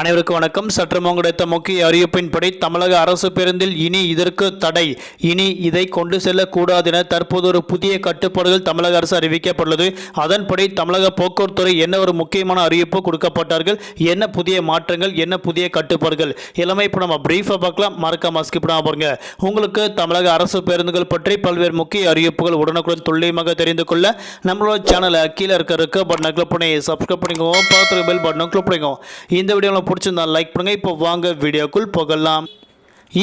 அனைவருக்கும் வணக்கம். சற்று கிடைத்த முக்கிய அறிவிப்பின்படி தமிழக அரசு பேருந்தில் இனி இதற்கு தடை. இனி இதை கொண்டு செல்லக்கூடாது என தற்போது ஒரு புதிய கட்டுப்பாடுகள் தமிழக அரசு அறிவிக்கப்பட்டுள்ளது. அதன்படி தமிழக போக்குவரத்துறை என்ன ஒரு முக்கியமான அறிவிப்பு கொடுக்கப்பட்டார்கள்? என்ன புதிய மாற்றங்கள்? என்ன புதிய கட்டுப்பாடுகள்? எல்லாமே இப்போ நம்ம பிரீஃபாக பார்க்கலாம். மறக்காம ஸ்கிப் பண்ணாம பாருங்க உங்களுக்கு தமிழக அரசு பேருந்துகள் பற்றி பல்வேறு முக்கிய அறிவிப்புகள் உடனுக்குடன் துல்லியமாக தெரிந்து கொள்ள நம்மளோட சேனலை கீழே இருக்க இருக்க பட்டனை கிளிக் பண்ணி சப்ஸ்கிரைப் பண்ணிக்கோங்க. பக்கத்தில் பெல் பட்டனை கிளிக் பண்ணிக்கோங்க. இந்த வீடியோ பிடிச்சிருந்தா லைக் பண்ணுங்க. இப்போ வாங்க வீடியோக்குள் போகலாம்.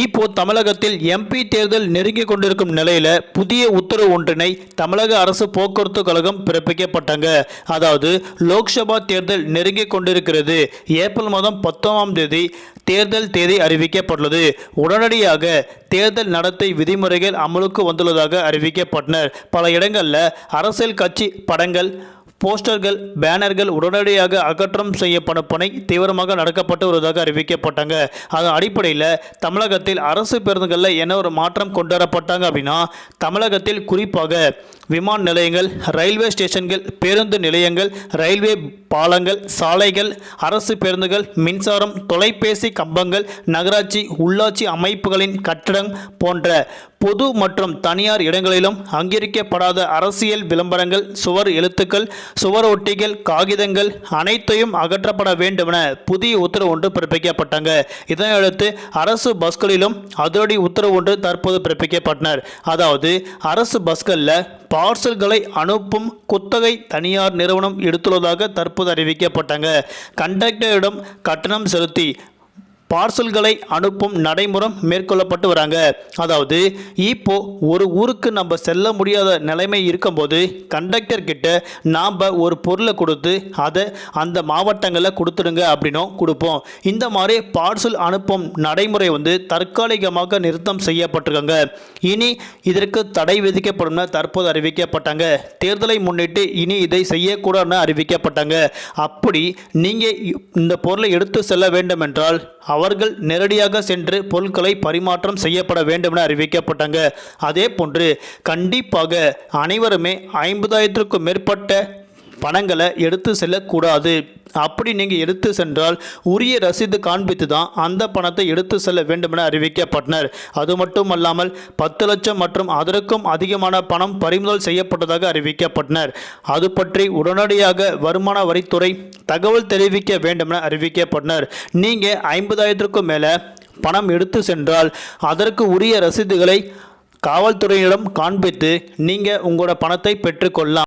இப்போ தமிழகத்தில் எம்பி தேர்தல் நெருங்கி கொண்டிருக்கும் நிலையில புதிய உத்தரவு ஒன்றினை தமிழக அரசு போக்குவரத்து கழகம் பிறப்பிக்கப்பட்டாங்க. அதாவது லோக்சபா தேர்தல் நெருங்கி கொண்டிருக்கிறது. ஏப்ரல் மாதம் பத்தொன்பதாம் தேதி தேர்தல் தேதி அறிவிக்கப்பட்டுள்ளது. உடனடியாக தேர்தல் நடத்தை விதிமுறைகள் அமலுக்கு வந்துள்ளதாக அறிவிக்கப்பட்டனர். பல இடங்களில் அரசியல் கட்சி படங்கள் போஸ்டர்கள் பேனர்கள் உடனடியாக அகற்றம் செய்யப்படும் பணி தீவிரமாக நடக்கப்பட்டு வருவதாக அறிவிக்கப்பட்டாங்க. அதன் அடிப்படையில் தமிழகத்தில் அரசு பேருந்துகளில் என்ன ஒரு மாற்றம் கொண்டு வரப்பட்டாங்க அப்படின்னா தமிழகத்தில் குறிப்பாக விமான நிலையங்கள் ரயில்வே ஸ்டேஷன்கள் பேருந்து நிலையங்கள் ரயில்வே பாலங்கள் சாலைகள் அரசு பேருந்துகள் மின்சாரம் தொலைபேசி கம்பங்கள் நகராட்சி உள்ளாட்சி அமைப்புகளின் கட்டடம் போன்ற பொது மற்றும் தனியார் இடங்களிலும் அங்கீகரிக்கப்படாத அரசியல் விளம்பரங்கள் சுவர் எழுத்துக்கள் சுவர் ஒட்டிகள் காகிதங்கள் அனைத்தையும் அகற்றப்பட வேண்டுமென புதிய உத்தரவு ஒன்று பிறப்பிக்கப்பட்டாங்க. இதனையடுத்து அரசு பஸ்களிலும் அதிரடி உத்தரவு ஒன்று தற்போது பிறப்பிக்கப்பட்டனர். அதாவது அரசு பஸ்களில் பார்சல்களை அனுப்பும் குத்தகை தனியார் நிறுவனம் எடுத்துள்ளதாக தற்போது அறிவிக்கப்பட்டாங்க. கண்டக்டரிடம் கட்டணம் செலுத்தி பார்சல்களை அனுப்பும் நடைமுறை மேற்கொள்ளப்பட்டு வராங்க. அதாவது இப்போ ஒரு ஊருக்கு நம்ம செல்ல முடியாத நிலைமை இருக்கும்போது கண்டக்டர் கிட்ட நாம் ஒரு பொருளை கொடுத்து அதை அந்த மாவட்டங்களில் கொடுத்துடுங்க அப்படின்னும் கொடுப்போம். இந்த மாதிரி பார்சல் அனுப்பும் நடைமுறை வந்து தற்காலிகமாக நிறுத்தம் செய்யப்பட்டிருக்காங்க. இனி இதற்கு தடை விதிக்கப்படும் தற்போது அறிவிக்கப்பட்டாங்க. தேர்தலை முன்னிட்டு இனி இதை செய்யக்கூடாதுன்னு அறிவிக்கப்பட்டாங்க. அப்படி நீங்கள் இந்த பொருளை எடுத்து செல்ல வேண்டும் என்றால் அவர்கள் நேரடியாக சென்று பொருட்களை பரிமாற்றம் செய்யப்பட வேண்டும் என அறிவிக்கப்பட்டாங்க. அதே போன்று கண்டிப்பாக அனைவருமே ஐம்பதாயிரத்திற்கும் மேற்பட்ட பணங்களை எடுத்து செல்லக்கூடாது. அப்படி நீங்கள் எடுத்து சென்றால் உரிய ரசீது காண்பித்து தான் அந்த பணத்தை எடுத்து செல்ல வேண்டும் என அறிவிக்கப்பட்டனர். அது மட்டும் அல்லாமல் பத்து லட்சம் மற்றும் அதற்கும் அதிகமான பணம் பறிமுதல் செய்யப்பட்டதாக அறிவிக்கப்பட்டனர். அது பற்றி உடனடியாக வருமான வரித்துறை தகவல் தெரிவிக்க வேண்டும் என அறிவிக்கப்பட்டனர். நீங்கள் ஐம்பதாயிரத்திற்கும் மேலே பணம் எடுத்து சென்றால் அதற்கு உரிய ரசீதுகளை காவல்துறையிடம் காண்பித்து நீங்கள் உங்களோட பணத்தை பெற்றுக்கொள்ளலாம்.